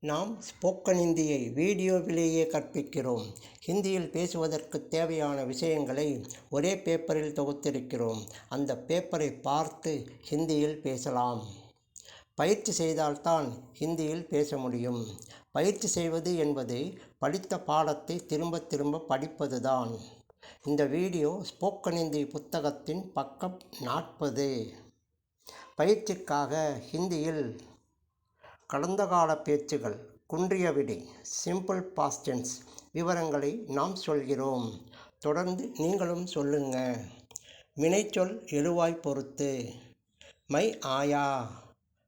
நாம் ஸ்போக்கன் ஹிந்தியை வீடியோவிலேயே கற்பிக்கிறோம். ஹிந்தியில் பேசுவதற்கு தேவையான விஷயங்களை ஒரே பேப்பரில் தொகுத்திருக்கிறோம். அந்த பேப்பரை பார்த்து ஹிந்தியில் பேசலாம். பயிற்சி செய்தால்தான் ஹிந்தியில் பேச முடியும். பயிற்சி செய்வது என்பது படித்த பாடத்தை திரும்ப திரும்ப படிப்பதுதான். இந்த வீடியோ ஸ்போக்கன் ஹிந்தி புத்தகத்தின் பக்கம் நாற்பது. பயிற்சிக்காக ஹிந்தியில் கடந்த கால பேச்சுகள் குன்றிய விடை சிம்பிள் பாஸ்டென்ஸ் விவரங்களை நாம் சொல்கிறோம். தொடர்ந்து நீங்களும் சொல்லுங்க. வினைச்சொல் எழுவாய் பொறுத்து. மை ஆயா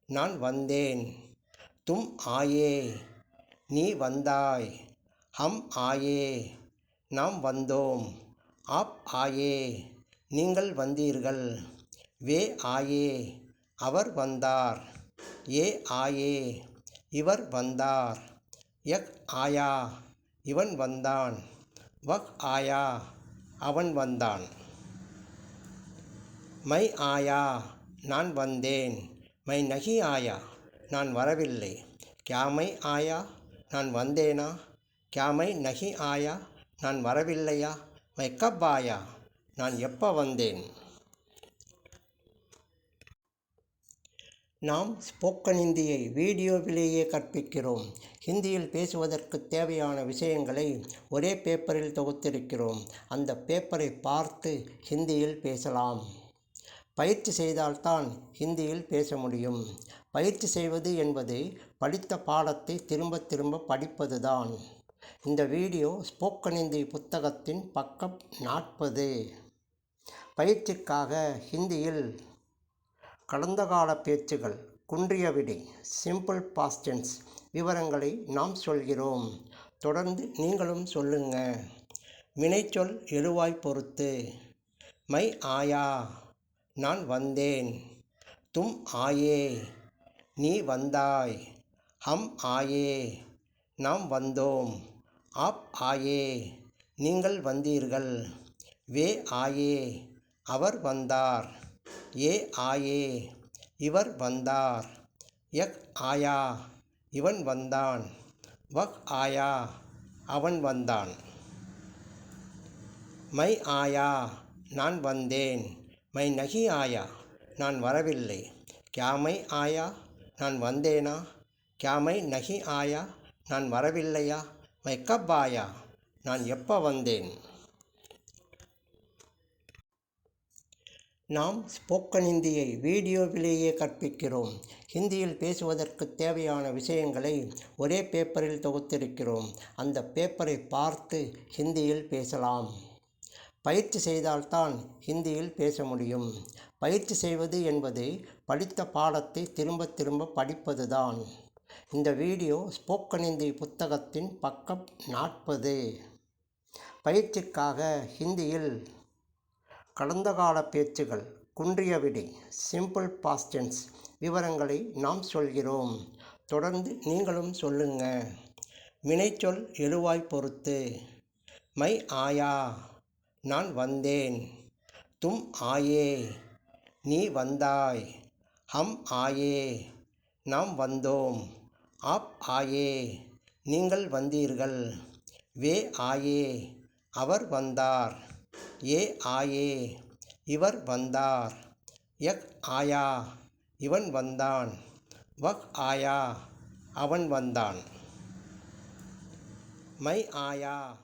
நான் வந்தேன். தும் ஆயே நீ வந்தாய். ஹம் ஆயே நாம் வந்தோம். ஆப் ஆயே நீங்கள் வந்தீர்கள். வே ஆயே அவர் வந்தார். ஏ ஆயே இவர் வந்தார். யக் ஆயா இவன் வந்தான். வக் ஆயா அவன் வந்தான். மை ஆயா நான் வந்தேன். மை நகி ஆயா நான் வரவில்லை. கியாமை ஆயா நான் வந்தேனா? கியாமை நகி ஆயா நான் வரவில்லையா? மை கப் ஆயா நான் எப்போ வந்தேன்? நாம் ஸ்போக்கன் ஹிந்தியை வீடியோவிலேயே கற்பிக்கிறோம். ஹிந்தியில் பேசுவதற்கு தேவையான விஷயங்களை ஒரே பேப்பரில் தொகுத்திருக்கிறோம். அந்த பேப்பரை பார்த்து ஹிந்தியில் பேசலாம். பயிற்சி செய்தால்தான் ஹிந்தியில் பேச முடியும். பயிற்சி செய்வது என்பது படித்த பாடத்தை திரும்ப திரும்ப படிப்பதுதான். இந்த வீடியோ ஸ்போக்கன் ஹிந்தி புத்தகத்தின் பக்கம் நாற்பது. பயிற்சிக்காக ஹிந்தியில் கடந்த கால பேச்சுகள் குன்றிய விடை சிம்பிள் பாஸ்டென்ஸ் விவரங்களை நாம் சொல்கிறோம். தொடர்ந்து நீங்களும் சொல்லுங்க. வினைச்சொல் எழுவாய் பொறுத்து. மை ஆயா நான் வந்தேன். தும் ஆயே நீ வந்தாய். ஹம் ஆயே நாம் வந்தோம். ஆப் ஆயே நீங்கள் வந்தீர்கள். வே ஆயே அவர் வந்தார். ஏ ஆயே இவர் வந்தார். யக் ஆயா இவன் வந்தான். வக் ஆயா அவன் வந்தான். மை ஆயா நான் வந்தேன். மை நகி ஆயா நான் வரவில்லை. கியாமை ஆயா நான் வந்தேனா? கியாமை நகி ஆயா நான் வரவில்லையா? மை கப் ஆயா நான் எப்போ வந்தேன்? நாம் ஸ்போக்கன் ஹிந்தியை வீடியோவிலேயே கற்பிக்கிறோம். ஹிந்தியில் பேசுவதற்கு தேவையான விஷயங்களை ஒரே பேப்பரில் தொகுத்திருக்கிறோம். அந்த பேப்பரை பார்த்து ஹிந்தியில் பேசலாம். பயிற்சி செய்தால்தான் ஹிந்தியில் பேச முடியும். பயிற்சி செய்வது என்பது படித்த பாடத்தை திரும்ப திரும்ப படிப்பதுதான். இந்த வீடியோ ஸ்போக்கன் ஹிந்தி புத்தகத்தின் பக்கம் நாற்பது. பயிற்சிக்காக ஹிந்தியில் கடந்த கால பேச்சுகள் குன்றிய விடை சிம்பிள் பாஸ்டென்ஸ் விவரங்களை நாம் சொல்கிறோம். தொடர்ந்து நீங்களும் சொல்லுங்க. வினைச்சொல் எழுவாய் பொறுத்து. மை ஆயா நான் வந்தேன். தும் ஆயே நீ வந்தாய். ஹம் ஆயே நாம் வந்தோம். ஆப் ஆயே நீங்கள் வந்தீர்கள். வே ஆயே அவர் வந்தார். ஏ ஆயே இவர் வந்தார். யக் ஆயா இவன் வந்தான். வக் ஆயா அவன் வந்தான். மை ஆயா